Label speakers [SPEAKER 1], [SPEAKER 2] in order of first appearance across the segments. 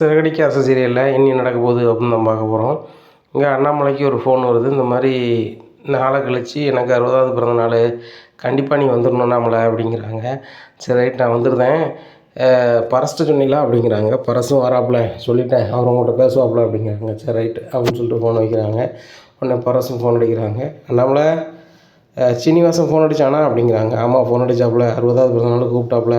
[SPEAKER 1] சிறகடிக்க ஆசை சீரியலில் இன்னும் நடக்க போகுது அப்படின்னு தான் பார்க்க போகிறோம் இங்கே அண்ணாமலைக்கு ஒரு ஃபோன் வருது. இந்த மாதிரி நாளை கழிச்சு எனக்கு அறுபதாவது பிறந்த நாள். கண்டிப்பாக நீ வந்துடணும் அண்ணாமலை அப்படிங்கிறாங்க. சரி ரைட் நான் வந்துடுறேன். பரஸ்ட்டு சொன்னீங்களா அப்படிங்கிறாங்க. பரசும் வராப்புல. சொல்லிட்டேன். அவர் உங்கள்கிட்ட பேசுவாப்புல அப்படிங்கிறாங்க. சரி ரைட்டு அப்படின்னு சொல்லிட்டு ஃபோன் வைக்கிறாங்க. உடனே பரசும் ஃபோன் அடிக்கிறாங்க. அண்ணாமலை சீனிவாசன் ஃபோன் அடிச்சானா அப்படிங்கிறாங்க. ஆமாம் ஃபோன் அடிச்சாப்புல. அறுபதாவது பிறந்த நாள் கூப்பிட்டாப்புல.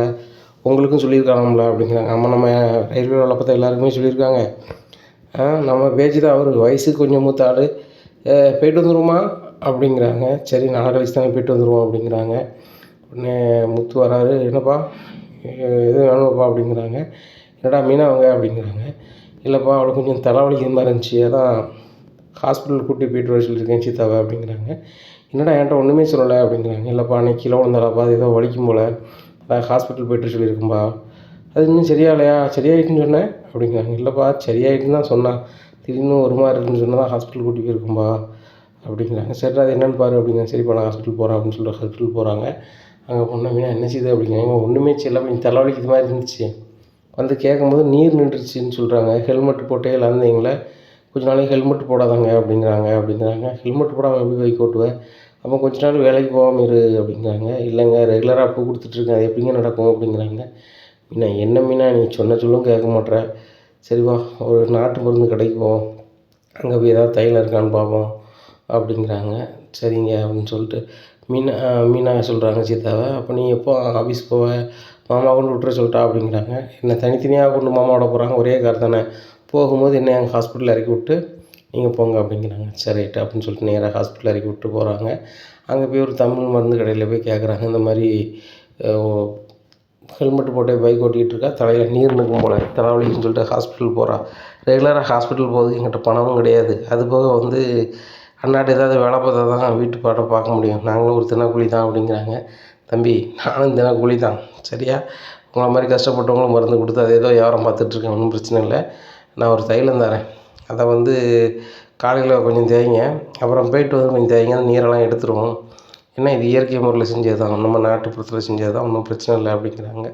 [SPEAKER 1] உங்களுக்கும் சொல்லியிருக்காங்களா அப்படிங்கிறாங்க. ஆமாம் நம்ம ரயில்வே வேலை பார்த்தா எல்லாருக்குமே சொல்லியிருக்காங்க. நம்ம பேச்சு தான் அவர் வயசுக்கு கொஞ்சம் மூத்த ஆள். போயிட்டு வந்துருமா அப்படிங்கிறாங்க. சரி நாளை கழிச்சு தாங்க போயிட்டு வந்துடுவோம் அப்படிங்கிறாங்க. உடனே முத்து வராரு என்னப்பா? எது வேணும்ப்பா? அப்படிங்கிறாங்க. என்னடா மீனாவங்க அப்படிங்கிறாங்க. இல்லைப்பா அவளுக்கு கொஞ்சம் தலைவலி மாதிரி இருந்துச்சு. அதான் ஹாஸ்பிட்டல் கூட்டி போயிட்டு வர சொல்லியிருக்கேன் சீத்தாவை அப்படிங்கிறாங்க. என்னடா என்கிட்ட ஒன்றுமே சொல்லலை அப்படிங்கிறாங்க. இல்லைப்பா அன்னைக்கு கிலோ விழுந்தாலாப்பா அது ஏதோ வலிக்கும் போல். அதான் ஹாஸ்பிட்டல் போய்ட்டு சொல்லியிருக்கேன்பா. அது இன்னும் சரியாகலையா? சரியாயிட்டுன்னு சொன்னேன். அப்படிங்கிறாங்க. இல்லைப்பா சரியாயிட்டுன்னு தான் சொன்னான். திடீர்னு ஒரு மாதிரி இருக்குன்னு சொன்னால் தான் ஹாஸ்பிட்டல் கூட்டி போயிருக்கும்பா அப்படிங்கிறாங்க. சரி அது என்னென்னு பாரு. அப்படிங்கிறாங்க சரிப்பா நான் ஹாஸ்பிட்டல் போகிறேன் அப்படின்னு சொல்லிட்டு ஹாஸ்பிட்டல் போகிறாங்க அங்கே போனால் மீனா என்ன செய்யுது அப்படிங்கிறாங்க. ஒன்றுமே செய்யல. கொஞ்சம் தலைவலிக்குது மாதிரி இருந்துச்சு. வந்து கேட்கும்போது நீர் நின்றுச்சுன்னு சொல்கிறாங்க ஹெல்மெட் போட்டே இல்லாந்தீங்களே கொஞ்ச நாளைக்கு ஹெல்மெட் போடாதாங்க. அப்படிங்கிறாங்க. அப்படிங்கிறாங்க. ஹெல்மெட் போடாமல் எப்படி பைக் ஓட்டுவேன் அப்போ கொஞ்ச நாள் வேலைக்கு போகாமல் இரு அப்படிங்கிறாங்க. இல்லைங்க ரெகுலராக பூ கொடுத்துட்ருக்கேன். அது எப்படிங்க நடக்கும் அப்படிங்கிறாங்க. மீனா என்ன மீனா நீ சொன்ன சொல்லும் கேட்க மாட்ற. சரி வா ஒரு நாட்டு மருந்து கடைக்கு போவோம். அங்கே போய் ஏதாவது தையல் இருக்கான்னு பார்ப்போம் அப்படிங்கிறாங்க. சரிங்க அப்படின்னு சொல்லிட்டு மீனா மீனா சொல்கிறாங்க சீதாவை. அப்போ நீ எப்போ ஆஃபீஸ் போவ? மாமா கொண்டு விட்டுற சொல்லிட்டா அப்படிங்கிறாங்க. என்னை தனித்தனியாக கொண்டு மாமாவோட போகிறாங்க ஒரே கார் தானே. போகும்போது என்னை எங்கள் ஹாஸ்பிட்டலில் இறக்கி விட்டு நீங்கள் போங்க அப்படிங்கிறாங்க. சரி ரைட்டு அப்படின்னு சொல்லிட்டு நேராக ஹாஸ்பிட்டல் இறக்கி விட்டு போகிறாங்க அங்கே போய் ஒரு தமிழ் மருந்து கடையில் போய் கேட்குறாங்க இந்த மாதிரி ஹெல்மெட் போட்டு பைக் ஓட்டிகிட்டு இருக்கா. தலையில் நீர் நிற்கும் போல தலைவலின்னு சொல்லிட்டு ஹாஸ்பிட்டல் போகிறா ரெகுலராக ஹாஸ்பிட்டல் போகிறதுக்கு எங்கிட்ட பணமும் கிடையாது. அது போக வந்து அன்னாட்டு ஏதாவது வேலை பார்த்தா தான் வீட்டு பாட்டை பார்க்க முடியும். நாங்களும் ஒரு தினக்கூலி தான் அப்படிங்கிறாங்க. தம்பி நானும் தினக்கூலி தான். சரியா? உங்களை மாதிரி கஷ்டப்பட்டவங்களும் மருந்து கொடுத்து அதை ஏதோ வியாபாரம் பார்த்துட்ருக்கேன் ஒன்றும் பிரச்சனை இல்லை. நான் ஒரு தைலம் தரேன். அதை வந்து காலையில் கொஞ்சம் தேய்ங்க. அப்புறம் போயிட்டு வந்து கொஞ்சம் தேய்ங்க. நீரெல்லாம் எடுத்துருவோம். ஏன்னா இது இயற்கை முறையில் செஞ்சது தான் நம்ம நாட்டுப்புறத்தில் செஞ்சது தான் ஒன்றும் பிரச்சனை இல்லை அப்படிங்கிறாங்க.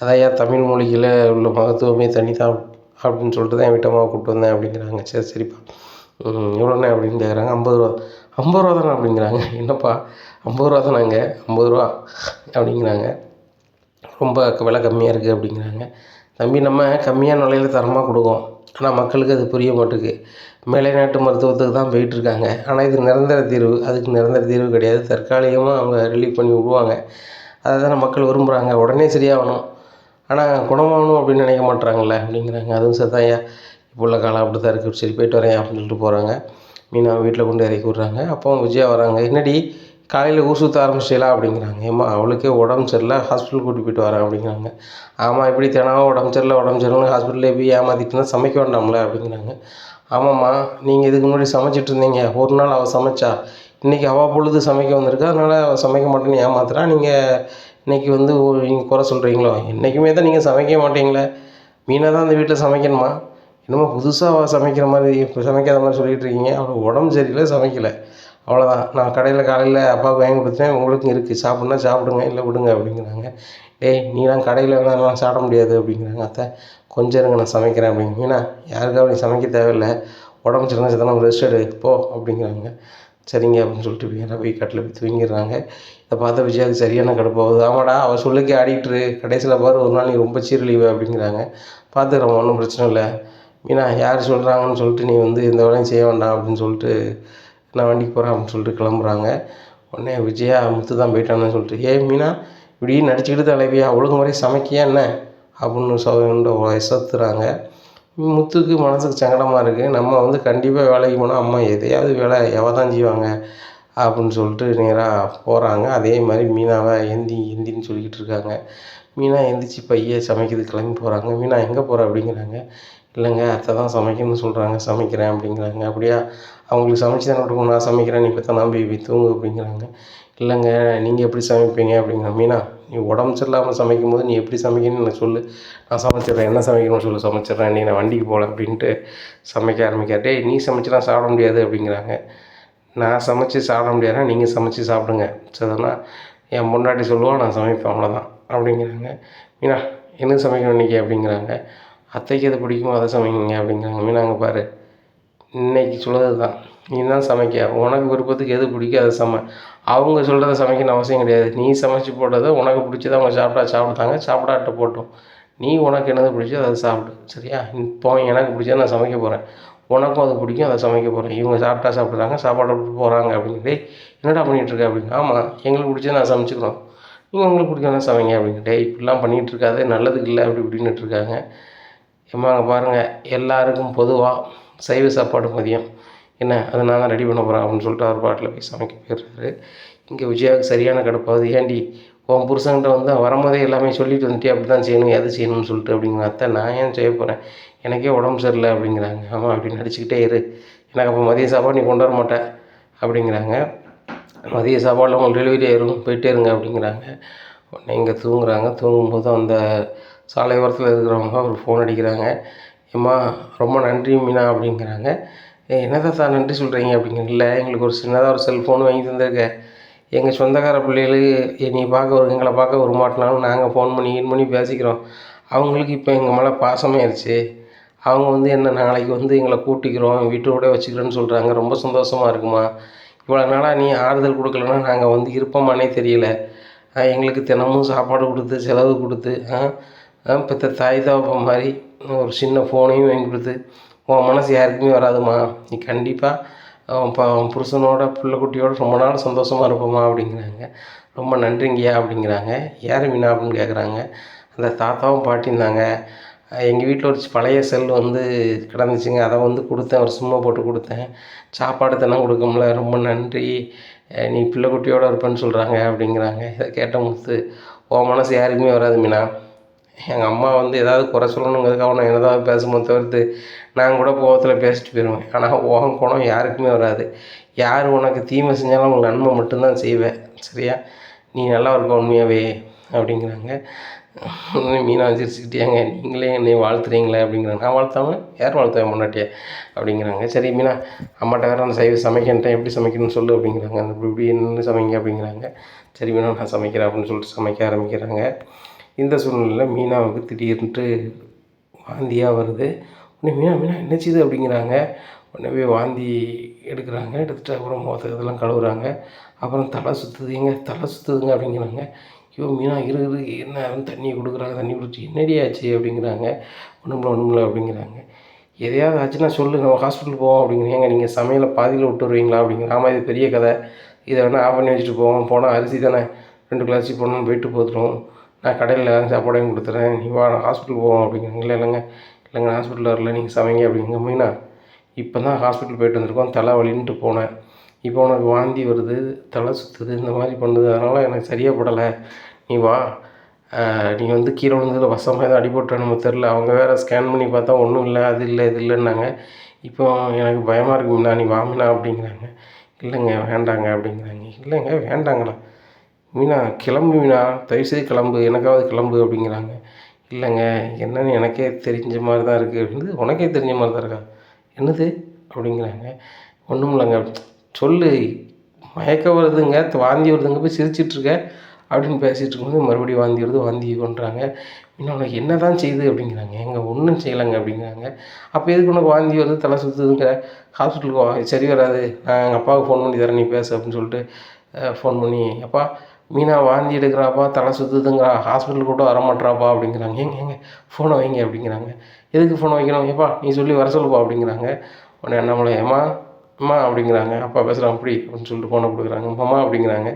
[SPEAKER 1] அதையா தமிழ் மொழியில் உள்ள மகத்துவமே தனி தான் அப்படின்னு சொல்லிட்டு தான் என் வீட்டம்மாவை கூப்பிட்டு வந்தேன் அப்படிங்கிறாங்க. சரி சரிப்பா. எவ்வளோண்ணே அப்படின்னு கேட்குறாங்க. ஐம்பது ரூபா. ஐம்பது ரூபா தானே அப்படிங்கிறாங்க. என்னப்பா? ஐம்பது ரூபா தானேங்க ஐம்பது ரூபா அப்படிங்கிறாங்க. ரொம்ப விலை கம்மியாக இருக்குது அப்படிங்கிறாங்க. தம்பி நம்ம கம்மியான நிலையில் தரமாக கொடுக்கோம். ஆனால் மக்களுக்கு அது புரிய மாட்டுக்கு மேலைநாட்டு மருத்துவத்துக்கு தான் போயிட்டுருக்காங்க. ஆனால் இது நிரந்தர தீர்வு. அதுக்கு நிரந்தர தீர்வு கிடையாது. தற்காலிகமாக அவங்க ரிலீஃப் பண்ணி விடுவாங்க. அதை தானே மக்கள் விரும்புகிறாங்க உடனே சரியாகணும். ஆனால் குணமாகணும் அப்படின்னு நினைக்க மாட்டுறாங்கல்ல அப்படிங்கிறாங்க. அதுவும் சரிதான்யா இப்போ உள்ள காலம் அப்படி தான் இருக்குது சரி போயிட்டு வரேன் அப்படின்னு சொல்லிட்டு போகிறாங்க மீனா வீட்டில் கொண்டு இறக்கி விட்றாங்க. அப்போ விஜயா வராங்க. என்னடி? காலையில் ஊர் சுற்ற ஆரம்பிச்சிடலாம் அப்படிங்கிறாங்க. ஏம்மா அவளுக்கே உடம்பு சரியில்லை ஹாஸ்பிட்டல் கூட்டி போயிட்டு வரேன் அப்படிங்கிறாங்க. ஆமாம் இப்படி தினம் உடம்பு சரியில்லை உடம்பு சரியில்லை ஹாஸ்பிட்டலே போய் ஏமாற்றிட்டு சமைக்க வேண்டாம்ல அப்படிங்கிறாங்க. ஆமாம்மா நீங்கள் இதுக்கு முன்னாடி சமைச்சிட்டு இருந்தீங்க. ஒரு நாள் அவள் சமைச்சா. இன்றைக்கி அவள் பொழுது சமைக்க வந்திருக்கா. அதனால் அவள் சமைக்க மாட்டேன்னு ஏமாத்துறா. நீங்கள் இன்றைக்கி வந்து நீங்கள் குறை சொல்கிறீங்களோ என்றைக்குமே தான் நீங்கள் சமைக்க மாட்டீங்களே. மீனாக தான் அந்த வீட்டில் சமைக்கணுமா? என்னமோ புதுசாக சமைக்கிற மாதிரி சமைக்காத மாதிரி சொல்லிகிட்டு இருக்கீங்க. அவளுக்கு உடம்பு சரியில்லை சமைக்கலை. அவ்வளோதான் நான் கடையில் காலையில் அப்பாவுக்கு வாங்கி கொடுத்தேன். உங்களுக்கும் இருக்குது சாப்பிட்னா சாப்பிடுங்க இல்லை விடுங்க அப்படிங்கிறாங்க. டேய் நீலாம் கடையில் வேணாம் சாப்பிட முடியாது அப்படிங்கிறாங்க அத்தை. கொஞ்சம் இருங்க நான் சமைக்கிறேன் அப்படிங்க மீனா யாருக்காக நீ சமைக்க தேவையில்லை. உடம்பு சரியில்லை சத்தனம் ரெஸ்ட் எடு. போ அப்படிங்கிறாங்க. சரிங்க அப்படின்னு சொல்லிட்டு நேராக போய் கட்டில் போய் தூங்கிடுறாங்க இதை பார்த்தா விஜயாவுக்கு சரியான கடுப்பாகுது ஆமாடா அவள் சொல்லிக்கு ஆடிட்டுரு கடைசியில் பாரு ஒரு நாள் நீ ரொம்ப சீரழிவு அப்படிங்கிறாங்க. பார்த்துக்கிறோம் ஒன்றும் பிரச்சனை இல்லை. மீனா யார் சொல்கிறாங்கன்னு சொல்லிட்டு நீ வந்து இந்த வேலையும் செய்ய வேண்டாம் அப்படின்னு சொல்லிட்டு நான் வண்டிக்கு போகிறேன் அப்படின்னு சொல்லிட்டு கிளம்புறாங்க. உடனே விஜயா முத்து தான் போயிட்டானு சொல்லிட்டு ஏ மீனா இப்படி நடிச்சுக்கிட்டு தலைவியா ஒழுங்கு முறை சமைக்கியா என்ன? அப்படின்னு சொல்லிட்டு வசத்துறாங்க முத்துக்கு மனசுக்கு சங்கடமாக இருக்குது நம்ம வந்து கண்டிப்பாக வேலைக்கு போனால் அம்மா எதையாவது வேலை எவ தான் செய்வாங்க? அப்படின்னு சொல்லிட்டு நேராக போகிறாங்க அதே மாதிரி மீனாவை எந்தி எந்தின்னு சொல்லிக்கிட்டு இருக்காங்க. மீனா எந்திரிச்சு பைய சமைக்கிறது கிளம்பி போகிறாங்க மீனா எங்கே போகிற அப்படிங்கிறாங்க. இல்லைங்க அத்தை தான் சமைக்கணும்னு சொல்கிறாங்க சமைக்கிறேன் அப்படிங்கிறாங்க. அப்படியா? அவங்களுக்கு சமைச்சு தானே கொடுக்கணும். நான் சமைக்கிறேன் நீ இப்போ தான் நம்பி போய் தூங்கு அப்படிங்கிறாங்க. இல்லைங்க நீங்கள் எப்படி சமைப்பீங்க அப்படிங்கிற மீனா நீ உடம்பு சரியில்லாமல் சமைக்கும் போது நீ எப்படி சமைக்கணும்னு எனக்கு சொல்லு. நான் சமைச்சிடுறேன். என்ன சமைக்கணும்னு சொல்லு? சமைச்சிடுறேன். நீ நான் வண்டிக்கு போகல அப்படின்ட்டு சமைக்க ஆரம்பிக்காட்டே டேய் நீ சமைச்சுலாம் சாப்பிட முடியாது அப்படிங்கிறாங்க. நான் சமைச்சு சாப்பிட முடியாதுன்னா நீங்கள் சமைச்சு சாப்பிடுங்க. சரிதானா? என் முன்னாடி சொல்லுவோம் நான் சமைப்பேன் அவ்வளோதான் அப்படிங்கிறாங்க. மீனா என்ன சமைக்கணும் இன்றைக்கி அப்படிங்கிறாங்க. அத்தைக்கு எது பிடிக்குமோ அதை சமைங்க அப்படிங்கிறாங்க நாங்கள் பாரு. இன்னைக்கு சொல்கிறது தான் நீ தான் சமைக்க. உனக்கு விருப்பத்துக்கு எது பிடிக்கும் அதை சமை. அவங்க சொல்கிறத சமைக்கணும்னு அவசியம் கிடையாது. நீ சமைச்சு போட்டதை உனக்கு பிடிச்சத அவங்க சாப்பிட்டா சாப்பிட்டாங்க. சாப்பிடாட்ட போட்டோம். நீ உனக்கு என்னது பிடிச்சோ அதை சாப்பிடு. சரியா? இப்போ எனக்கு பிடிச்சா நான் சமைக்க போகிறேன் உனக்கும் அது பிடிக்கும் அதை சமைக்க போகிறேன் இவங்க சாப்பிட்டா சாப்பிட்றாங்க சாப்பாடு போகிறாங்க அப்படின்னு. என்னடா பண்ணிகிட்ருக்க அப்படின்னு. ஆமாம் எங்களுக்கு பிடிச்சத நான் சமைச்சிக்கிறோம். நீங்கள் உங்களுக்கு பிடிக்காத சமைங்க அப்படின்னு. டே இப்படிலாம் பண்ணிகிட்ருக்காது நல்லதுக்கு இல்லை அப்படி இப்படின்னுட்டு இருக்காங்க. ஏம்மா பாருங்கள் எல்லாருக்கும் பொதுவாக சைவ சாப்பாடு மதியம். என்ன? அதை நான் தான் ரெடி பண்ண போகிறேன் அப்படின்னு சொல்லிட்டு அவர் பாட்டில் போய் சமைக்க போயிடுறாரு. இங்கே விஜயாவுக்கு சரியான கடுப்பாகுது. ஏண்டி உன் புருஷன்கிட்ட வந்து வரும்போதே எல்லாமே சொல்லிட்டு வந்துட்டே அப்படி தான் செய்யணும் எது செய்யணும்னு சொல்லிட்டு அப்படிங்கிற அத்தை நான் ஏன் செய்ய போகிறேன் எனக்கே உடம்பு சரியில்லை அப்படிங்கிறாங்க. ஆமாம் அப்படின்னு நடிச்சுக்கிட்டே இரு. எனக்கு அப்போ மதிய சாப்பாடு நீ கொண்டு வர மாட்டேன் அப்படிங்கிறாங்க. மதிய சாப்பாடில் உங்களுக்கு டெலிவரி ஆயிரும் போயிட்டே இருங்க அப்படிங்கிறாங்க. உடனே இங்கே தூங்குறாங்க. தூங்கும்போது அந்த சாலை ஓரத்தில் இருக்கிறவங்க ஒரு ஃபோன் அடிக்கிறாங்க. ஏம்மா ரொம்ப நன்றி மீனா அப்படிங்கிறாங்க. ஏ என்னதான் சார் நன்றி சொல்கிறீங்க அப்படிங்கிற இல்லை எங்களுக்கு ஒரு சின்னதாக ஒரு செல்ஃபோன் வாங்கி தந்திருக்க. எங்கள் சொந்தக்கார பிள்ளைகளுக்கு நீ பார்க்க ஒரு எங்களை பார்க்க ஒரு மாட்டினாலும் நாங்கள் ஃபோன் பண்ணி இன் பண்ணி பேசிக்கிறோம். அவங்களுக்கு இப்போ எங்கள் மேலே பாசமாயிருச்சு அவங்க வந்து என்ன நாளைக்கு வந்து எங்களை கூட்டிக்கிறோம் வீட்டோட வச்சுக்கிறோன்னு சொல்கிறாங்க ரொம்ப சந்தோஷமாக இருக்குமா? இவ்வளோ நாளாக நீ ஆறுதல் கொடுக்கலன்னா நாங்கள் வந்து இருப்போமானே தெரியல. எங்களுக்கு தினமும் சாப்பாடு கொடுத்து செலவு கொடுத்து பெற்ற தாய் தாப்பா மாதிரி ஒரு சின்ன ஃபோனையும் வாங்கி கொடுத்து உன் மனசு யாருக்குமே வராதும்மா. நீ கண்டிப்பாக இப்போ உன் புருஷனோட பிள்ளைக்குட்டியோட ரொம்ப நாள் சந்தோஷமாக இருப்போம்மா அப்படிங்கிறாங்க. ரொம்ப நன்றிங்கய்யா அப்படிங்கிறாங்க. யார் மீனா? அப்படின்னு கேட்குறாங்க அந்த தாத்தாவும் பாட்டியிருந்தாங்க எங்கள் வீட்டில் ஒரு பழைய செல் வந்து கிடந்துச்சுங்க. அதை வந்து கொடுத்தேன். ஒரு சும்மா போட்டு கொடுத்தேன். சாப்பாடு தினம் கொடுக்க ரொம்ப நன்றி. நீ பிள்ளை குட்டியோடு இருப்பேன்னு சொல்கிறாங்க அப்படிங்கிறாங்க. இதை கேட்ட முத்து உன் மனசு யாருக்குமே வராது மீனா. எங்கள் அம்மா வந்து ஏதாவது குறை சொல்லணுங்கிறதுக்காக நான் என்னதான் பேசுமோ தவிர்த்து நான் கூட கோவத்தில் பேசிட்டு போயிடுவேன் ஆனால் உன் குணம் யாருக்குமே வராது. யார் உனக்கு தீமை செஞ்சாலும் உங்களுக்கு நன்மை மட்டும்தான் செய்வேன் சரியா? நீ நல்லா இருக்க உண்மையாகவே அப்படிங்கிறாங்க. மீனா சிரிச்சுக்கிட்டேங்க நீங்களே என்னை வாழ்த்துறீங்களே அப்படிங்கிறாங்க. நான் வாழ்த்தாமல் யார் வாழ்த்துவேன் முன்னாட்டியே அப்படிங்கிறாங்க. சரி மீனா அம்மாட்ட வேறு அந்த சைவ சமைக்கின்றேன் எப்படி சமைக்கணும்னு சொல்லு அப்படிங்கிறாங்க. அந்த இப்படி இப்படி என்ன சமைங்க? அப்படிங்கிறாங்க. சரி மீனா நான் சமைக்கிறேன் அப்படின்னு சொல்லிட்டு சமைக்க ஆரம்பிக்கிறாங்க. இந்த சூழ்நிலையில் மீனாவுக்கு திடீர்னுட்டு வாந்தியாக வருது. உடனே மீனா மீனா என்ன செய்யுது அப்படிங்கிறாங்க. உடனே போய் வாந்தி எடுக்கிறாங்க. எடுத்துகிட்டு அப்புறம் முகத்தை இதெல்லாம் கழுவுறாங்க. அப்புறம் தலை சுற்றுது எங்க தலை சுற்றுதுங்க அப்படிங்கிறாங்க. ஐயோ மீனா இரு இரு என்ன தண்ணி கொடுக்குறாங்க. தண்ணி குடிச்சு என்னடி ஆச்சு அப்படிங்கிறாங்க. ஒன்றுமில்ல ஒன்றுமில்ல அப்படிங்கிறாங்க. எதையாவது ஆச்சுன்னா சொல்லு. நம்ம ஹாஸ்பிட்டல் போவோம் அப்படிங்கிறீங்க ஏங்க நீங்கள் சமையலை பாதியில் விட்டு வருவீங்களா அப்படிங்கிற. ஆமாம் இது பெரிய கதை. இதை வேணால் ஆஃப் பண்ணி வச்சுட்டு போவோம். போனால் அரிசி தானே. ரெண்டு கிளாஸ் அரிசி போயிட்டு போத்துடும் நான் கடையில் சாப்பாடையும் கொடுத்துறேன். நீ வா ஹாஸ்பிட்டல் போவோம் அப்படிங்கிறாங்க இல்லை இல்லைங்க இல்லைங்க ஹாஸ்பிட்டல் வரல நீங்கள் சமைங்க அப்படிங்க மீனா. இப்போ தான் ஹாஸ்பிட்டல் போயிட்டு வந்திருக்கோம். தலை வலின்ட்டு போனேன். இப்போ உனக்கு வாந்தி வருது தலை சுற்றுது இந்த மாதிரி பண்ணுது. அதனால் எனக்கு சரியாக படலை. நீ வா. நீ வந்து கீழே விழுந்ததில் வசமாக எதுவும் அடிபட்டு நம்ம தெரில அவங்க வேறு ஸ்கேன் பண்ணி பார்த்தா ஒன்றும் இல்லை அது இல்லை இது இல்லைன்னாங்க. இப்போ எனக்கு பயமாக இருக்கு மீனா. நீ வாமினா அப்படிங்கிறாங்க. இல்லைங்க வேண்டாங்க அப்படிங்கிறாங்க. இல்லைங்க வேண்டாங்களா மீனா கிளம்பு மீனா தயவுசெய்து கிளம்பு எனக்காவது கிளம்பு அப்படிங்கிறாங்க. இல்லைங்க என்னன்னு எனக்கே தெரிஞ்ச மாதிரி தான் இருக்குது அப்படின்னு உனக்கே தெரிஞ்ச மாதிரி தான் இருக்கா? என்னது? அப்படிங்கிறாங்க. ஒன்றும் இல்லைங்க. சொல்லு மயக்க வருதுங்க வாந்தி வருதுங்க போய் சிரிச்சிட்ருக்க அப்படின்னு பேசிகிட்டு இருக்கும்போது மறுபடியும் வாந்தி வருது வாந்தி கொண்டுறாங்க இன்னும் உனக்கு என்ன தான் செய்யுது அப்படிங்கிறாங்க. எங்கே ஒன்றும் செய்யலைங்க அப்படிங்கிறாங்க. அப்போ எதுக்கு உனக்கு வாந்தி வருது தலை சுற்றுதுங்கிற ஹாஸ்பிட்டலுக்கு வா சரி வராது. நான் எங்கள் அப்பாவுக்கு ஃபோன் பண்ணி தரேன் நீ பேசு அப்படின்னு சொல்லிட்டு ஃபோன் பண்ணி அப்பா மீனா வாந்தி எடுக்கிறாப்பா தலை சுற்றுதுங்கிறா ஹாஸ்பிட்டலுக்கு கூட வரமாட்றாப்பா அப்படிங்கிறாங்க. ஏங்க ஏங்க ஃபோனை வைங்க அப்படிங்கிறாங்க. எதுக்கு ஃபோனை வைக்கணும்? ஏப்பா நீ சொல்லி வர சொல்லுப்பா அப்படிங்கிறாங்க. உடனே அண்ணாமலை ஏமா அம்மா அப்படிங்கிறாங்க. அப்பா பேசுகிறான் அப்படி அப்படின்னு சொல்லிட்டு ஃபோனை கொடுக்குறாங்க. அம்மா அப்படிங்கிறாங்க.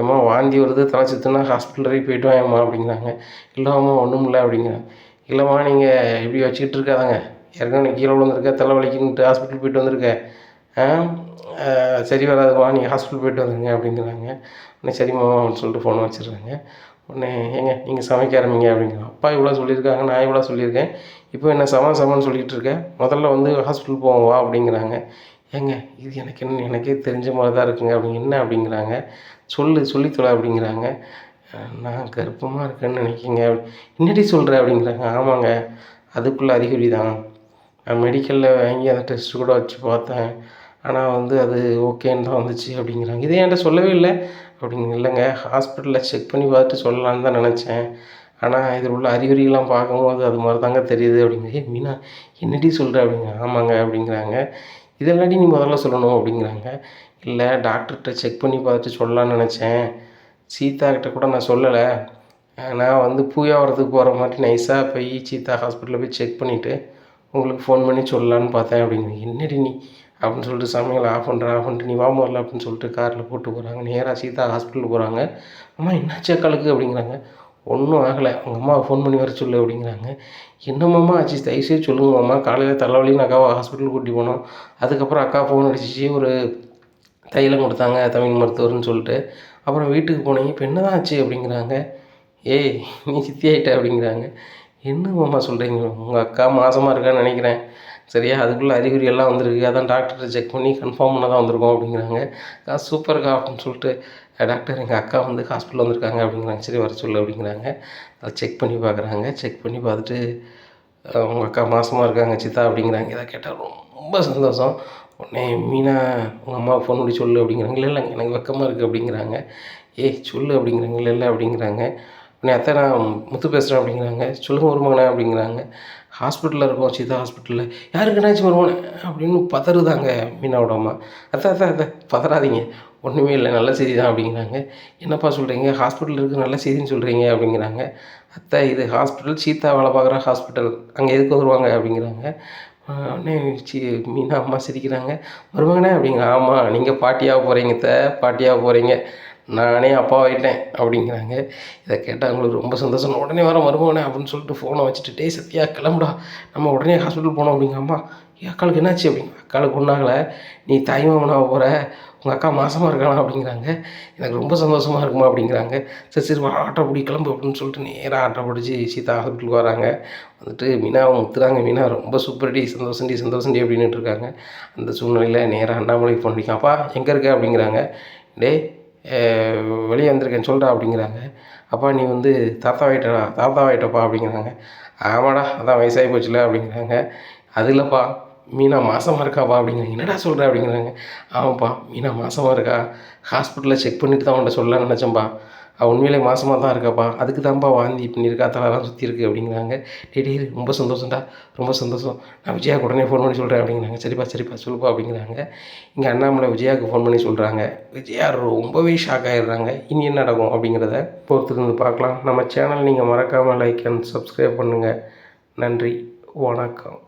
[SPEAKER 1] ஏம்மா வாந்தி வருது தலை சுற்றுனா ஹாஸ்பிட்டல் வரைக்கும் போயிட்டு வாங்கம்மா அப்படிங்கிறாங்க. இல்லைம்மா ஒன்றும் இல்லை அப்படிங்கிறாங்க. இல்லைம்மா நீங்கள் இப்படி வச்சுக்கிட்டு இருக்காதாங்க. ஏற்கனவே கீழே விழுந்திருக்க தலை வலிக்குன்ட்டு ஹாஸ்பிட்டல் போயிட்டு வந்திருக்கேன் சரி வராதும்மா நீங்கள் ஹாஸ்பிட்டல் போயிட்டு வந்துருங்க அப்படிங்கிறாங்க. உடனே சரிம்மா அப்படின்னு சொல்லிட்டு ஃபோனை வச்சிடுறாங்க. உடனே ஏங்க நீங்கள் சமைக்க ஆரம்பிங்க அப்படிங்கிறாங்க. அப்பா இவ்வளோ சொல்லியிருக்காங்க நான் இவ்வளோ சொல்லியிருக்கேன். இப்போ என்ன சமன் சமன் சொல்லிகிட்டு இருக்கேன் முதல்ல வந்து ஹாஸ்பிட்டல் போவோம் வா அப்படிங்கிறாங்க. ஏங்க இது எனக்கு என்ன எனக்கே தெரிஞ்ச மாதிரி தான் இருக்குங்க. அப்படிங்க என்ன அப்படிங்கிறாங்க. சொல்லு சொல்லித்தொலை அப்படிங்கிறாங்க. நான் கர்ப்பமாக இருக்கேன்னு நினைக்கிங்க. என்னடி சொல்கிற அப்படிங்கிறாங்க. ஆமாங்க அதுக்குள்ளே அறிகுறி தான் நான் மெடிக்கலில் வாங்கி அந்த டெஸ்ட் கூட வச்சு பார்த்தேன். ஆனால் வந்து அது ஓகேன்னு தான் வந்துச்சு அப்படிங்கிறாங்க. இதே என்கிட்ட சொல்லவே இல்லை. அப்படிங்க இல்லைங்க. ஹாஸ்பிட்டலில் செக் பண்ணி பார்த்துட்டு சொல்லலான்னு தான் நினச்சேன். ஆனால் இதில் உள்ள அறிகுறிகள்லாம் பார்க்கும்போது அது மாதிரி தாங்க தெரியுது அப்படிங்கிறது மீனா என்னடி சொல்கிற அப்படிங்க. ஆமாங்க அப்படிங்கிறாங்க. இதெல்லாட்டி நீ முதல்ல சொல்லணும் அப்படிங்கிறாங்க. இல்லை டாக்டர்கிட்ட செக் பண்ணி பார்த்துட்டு சொல்லலான்னு நினச்சேன். சீதா கிட்ட கூட நான் சொல்லலை. நான் வந்து பூயாவரத்துக்கு போகிற மாதிரி நைஸாக போய் சீதா ஹாஸ்பிட்டலில் போய் செக் பண்ணிவிட்டு உங்களுக்கு ஃபோன் பண்ணி சொல்லலான்னு பார்த்தேன் அப்படிங்கிறீங்க என்னடி நீ அப்படின்னு சொல்லிட்டு சமையல் ஆஃப் பண்ணுறேன் ஆஃப் பண்ணிட்டு நீ வா முதல்ல அப்படின்னு சொல்லிட்டு காரில் போட்டு போகிறாங்க நேராக சீதா ஹாஸ்பிட்டல் போகிறாங்க அம்மா என்னாச்சு அக்காளுக்கு? அப்படிங்கிறாங்க. ஒன்றும் ஆகலை. உங்கள் அம்மா ஃபோன் பண்ணி வர சொல்லு அப்படிங்கிறாங்க. என்னம்மாம்மா ஆச்சு? தயவுசே சொல்லுங்க மாமா. காலையில் தலைவலின்னு அக்காவை ஹாஸ்பிட்டல் கூட்டி போனோம். அதுக்கப்புறம் அக்கா ஃபோன் அடிச்சிச்சு. ஒரு தைலம் கொடுத்தாங்க தமிழ் மருத்துவர்னு சொல்லிட்டு. அப்புறம் வீட்டுக்கு போனீங்க இப்போ என்ன தான் ஆச்சு அப்படிங்கிறாங்க. ஏய் நீ சித்தி ஆகிட்ட அப்படிங்கிறாங்க. என்ன மாமா சொல்கிறீங்க உங்கள் அக்கா மாதமாக இருக்கான்னு நினைக்கிறேன். சரியா? அதுக்குள்ளே அறிகுறி எல்லாம் வந்திருக்கு. அதான் டாக்டர்கிட்ட செக் பண்ணி கன்ஃபார்ம் பண்ண தான் வந்திருக்கோம் அப்படிங்கிறாங்க. அக்கா சூப்பர்க்கா அப்படின்னு சொல்லிட்டு டாக்டர் எங்கள் அக்கா வந்து ஹாஸ்பிட்டல் வந்திருக்காங்க அப்படிங்கிறாங்க. சரி வர சொல்லு அப்படிங்கிறாங்க. அதை செக் பண்ணி பார்க்குறாங்க. செக் பண்ணி பார்த்துட்டு உங்கள் அக்கா மாதமாக இருக்காங்க சித்தா அப்படிங்கிறாங்க. இதை கேட்டால் ரொம்ப சந்தோஷம். உடனே மீனா உங்கள் அம்மா ஃபோன் பண்ணி சொல்லு அப்படிங்கிறாங்க. இல்லை இல்லைங்க எனக்கு வெக்கமாக இருக்குது அப்படிங்கிறாங்க. ஏய் சொல்லு அப்படிங்கிறாங்க. இல்லை இல்லை அப்படிங்கிறாங்க. உடனே அத்தை நான் முத்து பேசுகிறேன் அப்படிங்கிறாங்க. சொல்லுங்கள் வருமானே அப்படிங்கிறாங்க. ஹாஸ்பிட்டலில் இருக்கோம் சீதா ஹாஸ்பிட்டலில் யாருக்கு என்னாச்சு வருமானே அப்படின்னு பதறுதாங்க மீனாவோட அம்மா. அத்தை அத்தை அத்தை பதறாதீங்க. ஒன்றுமே இல்லை நல்ல செய்தி தான் அப்படிங்கிறாங்க. என்னப்பா சொல்கிறீங்க ஹாஸ்பிட்டல் இருக்குது நல்ல செய்தின்னு சொல்கிறீங்க அப்படிங்கிறாங்க. அத்தை இது ஹாஸ்பிட்டல் சீதா வேலை பார்க்குற ஹாஸ்பிட்டல் அங்கே எதுக்கு வருவாங்க அப்படிங்கிறாங்க. உடனே சி மீனா அம்மா சிரிக்கிறாங்க. வருவாங்கண்ணே அப்படிங்க ஆமாம் நீங்கள் பாட்டியாக போகிறீங்க த பாட்டியாக போகிறீங்க நானே அப்பாவாயிட்டேன் அப்படிங்கிறாங்க. இதை கேட்டால் அவங்களுக்கு ரொம்ப சந்தோஷம். உடனே வர மருமகனே அப்படின்னு சொல்லிட்டு ஃபோனை வச்சுட்டு டே சத்யா கிளம்புடா. நம்ம உடனே ஹாஸ்பிட்டல் போனோம் அப்படிங்க அம்மா ஏன் அக்காளுக்கு என்னாச்சு? அப்படிங்க அக்காளுக்கு ஒன்றாகலை நீ தாய்மாமனாக போகிற உங்கள் அக்கா மாதமாக இருக்கலாம் அப்படிங்கிறாங்க. எனக்கு ரொம்ப சந்தோஷமாக இருக்குமா? அப்படிங்கிறாங்க. சரி சரி வா ஆட்டோ பிடி கிளம்பு அப்படின்னு சொல்லிட்டு நேராக ஆட்டோ பிடிச்சி சீதா ஹாஸ்பிட்டலுக்கு வராங்க. வந்துட்டு மீனாவை முத்துறாங்க மீனா. ரொம்ப சூப்பர் டி சந்தோஷம் டி சந்தோஷம் டி அப்படின்ட்டு இருக்காங்க. அந்த சூழ்நிலையில் நேராக அண்ணாமலைக்கு ஃபோன் அடிக்கும். அப்பா எங்கே இருக்க? அப்படிங்கிறாங்க. டேய் வெளியே வந்திருக்கேன் சொல்கிறா அப்படிங்கிறாங்க. அப்பா நீ வந்து தாத்தா ஆகிட்டடா தாத்தா அப்படிங்கிறாங்க. ஆமாடா அதான் வயசாகி போச்சுல அப்படிங்கிறாங்க. அது இல்லைப்பா மீனா மாதமாக இருக்காப்பா அப்படிங்கிறாங்க என்னடா சொல்கிற அப்படிங்கிறாங்க. ஆமாப்பா மீனா மாதமாக இருக்கா? ஹாஸ்பிட்டலில் செக் பண்ணிட்டு தான் உன்ட்ட சொல்லலாம்னு நினச்சேன்ப்பா அவள் உண்மையிலே மாதமாக தான் இருக்காப்பா அதுக்கு தான்ப்பா வாந்தி பண்ணியிருக்கா தலைலாம் சுற்றி இருக்குது அப்படிங்கிறாங்க. டே ரொம்ப சந்தோஷம்டா. ரொம்ப சந்தோஷம். நான் விஜயாவுக்கு உடனே ஃபோன் பண்ணி சொல்கிறேன் அப்படிங்கிறாங்க. சரிப்பா சரிப்பா சொல்லுப்பா அப்படிங்கிறாங்க. இங்கே அண்ணாமலை விஜயாவுக்கு ஃபோன் பண்ணி சொல்கிறாங்க விஜயா ரொம்பவே ஷாக் ஆகிடுறாங்க இனி என்ன நடக்கும் அப்படிங்கிறத பொறுத்துருந்து பார்க்கலாம். நம்ம சேனல் நீங்கள் மறக்காமல் லைக் அண்ட் சப்ஸ்கிரைப் பண்ணுங்கள் நன்றி. வணக்கம்.